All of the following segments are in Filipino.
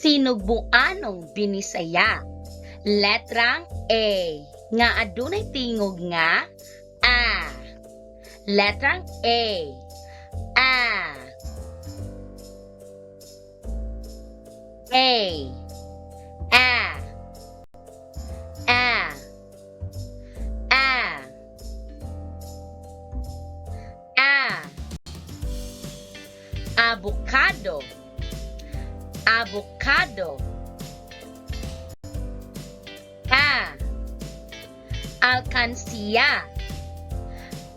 Sinugbuanong binisaya. Letrang A. Nga adunay tingog nga A. Letrang A. A. A. A. A. A. A. Avocado. Avocado. A. Alcancia.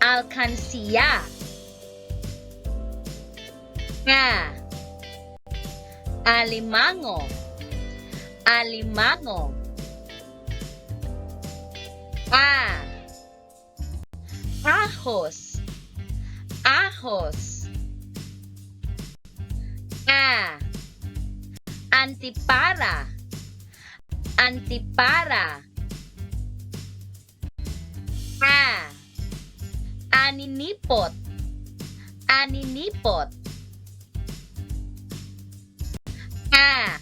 Alcancia. A. Alimango. Alimango. A. Ahos. Ahos. A. Antipara. Antipara. A. Aninipot. Aninipot. A.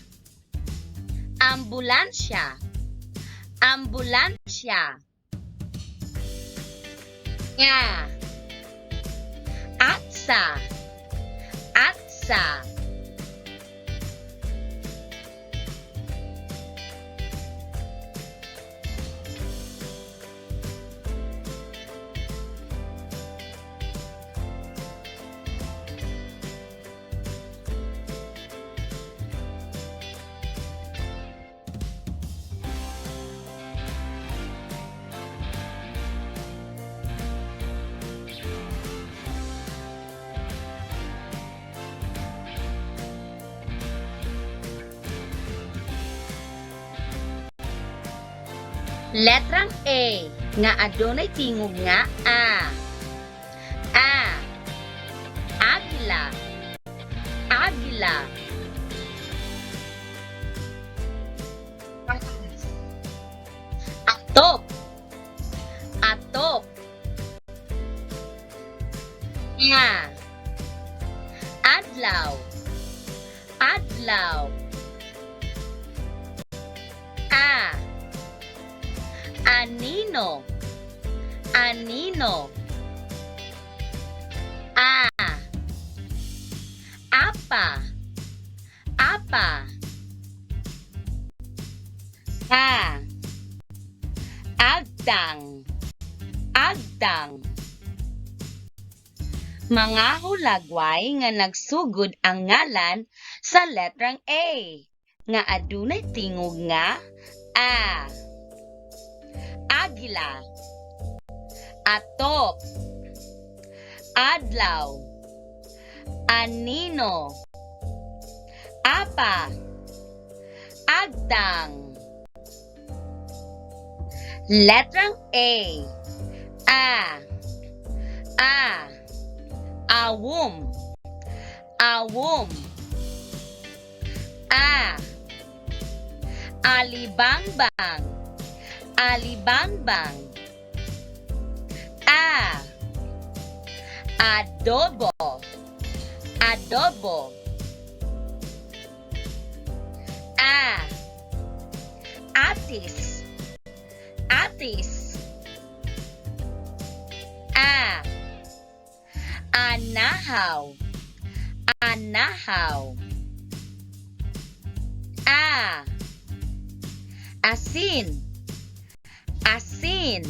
Ambulansya. Ambulansya. A. Atsa. Atsa. Letrang A nga adunay tingog nga A. A. Agila. Agila. Atop. Atop. Nga. Adlaw. Adlaw. A. Anino. Anino. A. Apa. Apa. A. Agdang. Agdang. Mga hulagway nga nagsugod ang ngalan sa letrang A nga adunay tingog nga A. Agila. Atop. Adlaw. Anino. Apa. Agdang. Letrang A. A. A. Awum. Awum. A. Alibangbang. Alibangbang. A. Adobo. Adobo. A. Atis. Atis. A. Anahaw. Anahaw. A. Asin. Asin.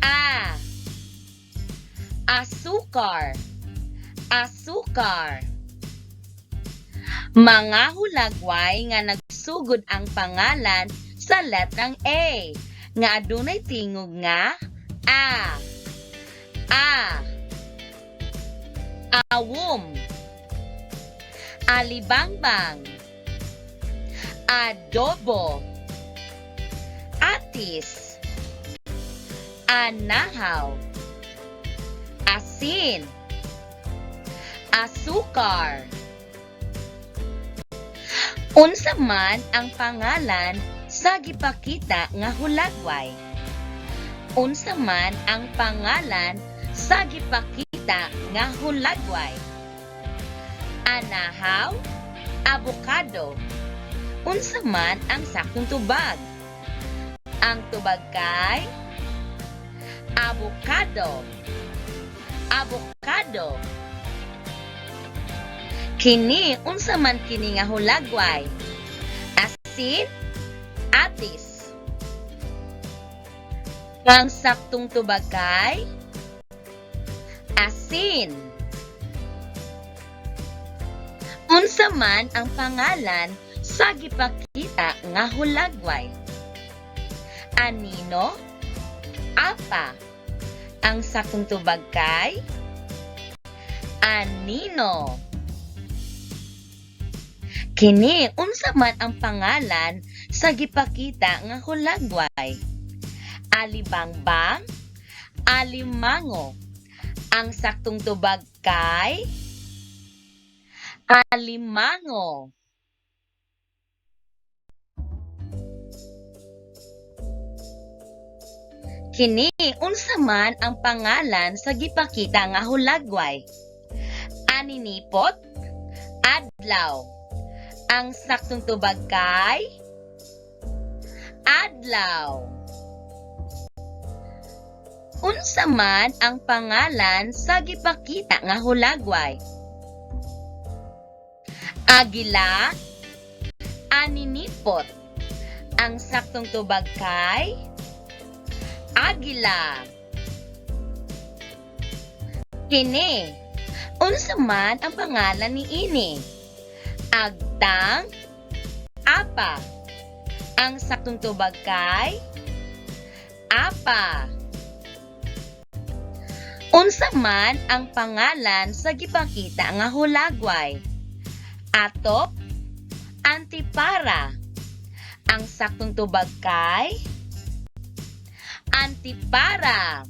A. Asukar. Asukar. Mga hulagway nga nagsugod ang pangalan sa letrang A nga adunay tingog nga A. A. Awom. Alibangbang. Adobo. Atis. Anahaw. Asin. Asukar. Unsa man ang pangalan sa gipakita nga hulagway? Unsa man ang pangalan sa gipakita nga hulagway? Anahaw, Avocado. Unsa man ang saktong tubag? Ang tubag kay avocado. Avocado. Kini unsa man kini nga hulagway? Asin, atis. Ang saktong tubag kay asin. Unsa man ang pangalan sa gipakita nga hulagway? Anino? Apa? Ang saktong tubag kay Anino. Kini unsa man ang pangalan sa gipakita nga hulagway? Alibangbang? Alimango. Ang saktong tubag kay Alimango. Kini unsa man ang pangalan sa gipakita nga hulagway? Aninipot? Adlaw. Ang saktong tubag kay Adlaw. Unsa man ang pangalan sa gipakita nga hulagway? Agila, aninipot. Ang saktong tubag kay Agila. Kini, unsa man ang pangalan ni ini? Agtang, apa. Ang saktong tubag kay Apa. Unsa man ang pangalan sa gipakita nga hulagway? Atop, antipara. Ang saktong tubag kay Antipara.